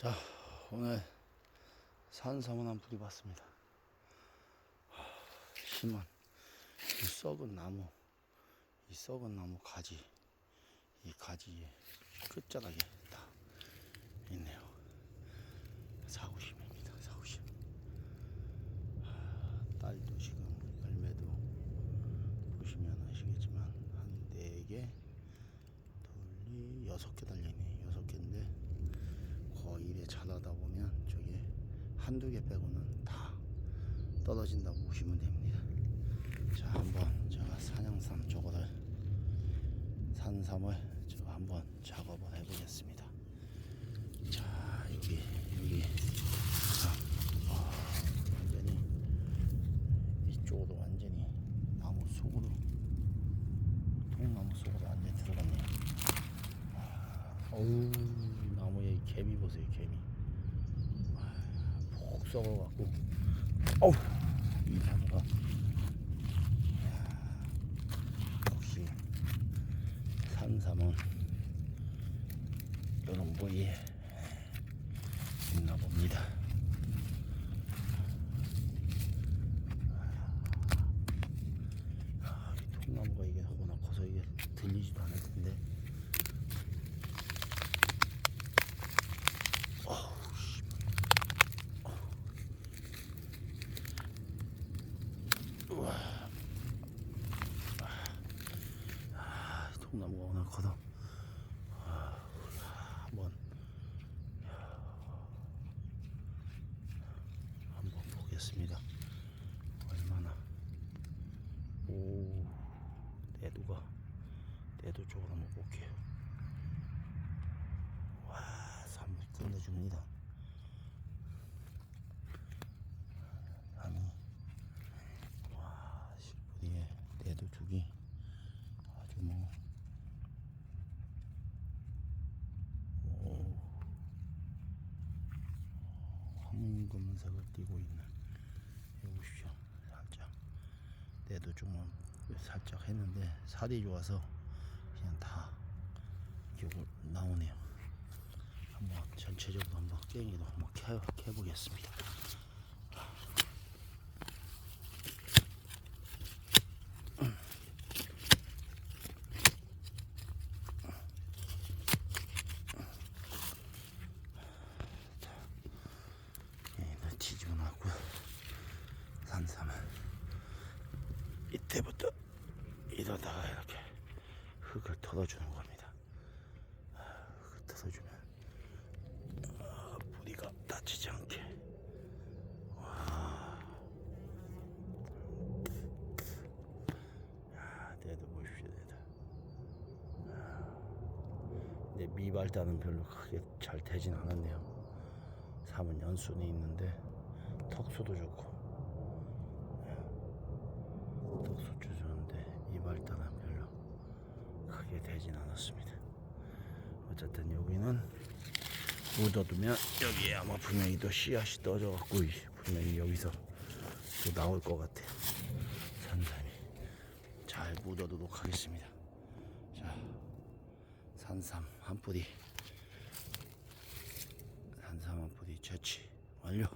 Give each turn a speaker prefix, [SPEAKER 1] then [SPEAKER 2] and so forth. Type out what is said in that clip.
[SPEAKER 1] 자, 오늘 산삼은 한 뿌리 봤습니다. 하, 심한 이 썩은 나무, 이 썩은 나무 가지, 이 가지의 끝자락에 다 있네요. 사구심입니다. 사구심. 하, 딸도 지금 열매도 보시면 아시겠지만 한 네 개, 둘이 여섯 개 달려있네. 여섯 개인데 거의 이래 자라다 보면 저게 한두 개 빼고는 다 떨어진다고 보시면 됩니다. 자, 한번 제가 사냥삼 저거를 산삼을 제가 한번 작업을 해보겠습니다. 자, 여기 여기 자, 아, 완전히 이쪽으로 완전히 나무 속으로 통나무 속으로 완전히 들어갔네요. 어우 나무에 이 개미 보세요 개미. 아, 폭 썩어갖고. 어우 이 나무가. 야, 역시 산삼은 이런 부위에 있나 봅니다. 아, 이 통나무가 이게 워낙 커서 이게 들리지도 않을 텐데 아, 통나무가 워낙 커서 아, 한번 한번 보겠습니다. 얼마나 오 내두가 내두 쪽으로 한번 볼게요. 와 산물 끝내줍니다. 아니 와 실뿌리에 내두 죽이 아주 뭐 오, 황금색을 띠고 있는 보십시오 살짝. 내도 좀 살짝 했는데 살이 좋아서 그냥 다 이렇게 나오네요. 한번 전체적으로 한번 깽이도 한번 캐, 캐보겠습니다 네, 뒤집어 놨고요. 산삼은 이때부터 이러다가 이렇게 흙을 털어주는 겁니다. 아, 흙을 털어주면 아, 뿌리가 다치지 않게. 와. 야, 내도 보십시오, 내도. 근데 미발단은 별로 크게 잘 되진 않았네요. 삼은 연순이 있는데 턱수도 좋고 예. 턱수 좋은데 이발단은 별로 크게 되진 않았습니다. 어쨌든 여기는 묻어두면 여기에 아마 분명히 또 씨앗이 떠져갖고 분명히 여기서 또 나올 것 같아요. 산삼이 잘 묻어두도록 하겠습니다. 자, 산삼 한 뿌리. 산삼 한 뿌리 채취 완료.